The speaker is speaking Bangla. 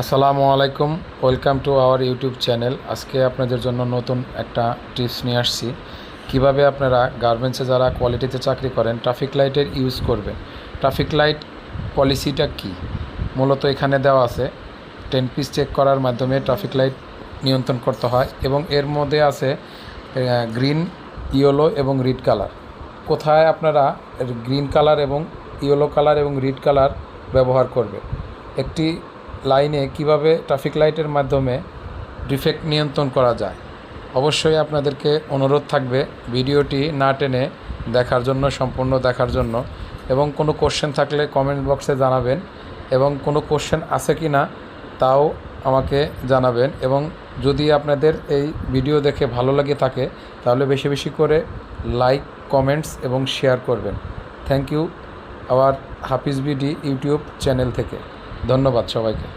আসসালামু আলাইকুম, welcome to our YouTube channel. আজকে আপনাদের জন্য নতুন একটা টিপস নিয়ে আসছি। কীভাবে আপনারা গার্মেন্টসে যারা কোয়ালিটিতে চাকরি করেন, ট্রাফিক লাইটের ইউজ করবেন। ট্রাফিক লাইট পলিসিটা কি? মূলত এখানে দেওয়া আছে, টেন পিস চেক করার মাধ্যমে ট্রাফিক লাইট নিয়ন্ত্রণ করতে হয় এবং এর মধ্যে আছে গ্রিন, ইয়েলো এবং রেড কালার। কোথায় আপনারা গ্রিন কালার এবং ইয়েলো কালার এবং রেড কালার ব্যবহার করবে একটি লাইনে কীভাবে ট্রাফিক লাইটের মাধ্যমে ডিফেক্ট নিয়ন্ত্রণ করা যায়? অবশ্যই আপনাদেরকে অনুরোধ থাকবে ভিডিওটি না টেনে দেখার জন্য, সম্পূর্ণ দেখার জন্য। এবং কোনো কোশ্চেন থাকলে কমেন্ট বক্সে জানাবেন। এবং কোনো কোশ্চেন আছে কি না, তাও আমাকে জানাবেন। এবং যদি আপনাদের এই ভিডিও দেখে ভালো লাগে থাকে, তাহলে বেশি বেশি করে লাইক কমেন্টস এবং শেয়ার করবেন। Thank you our Hafiz BD YouTube channel থেকে। ধন্যবাদ সবাইকে।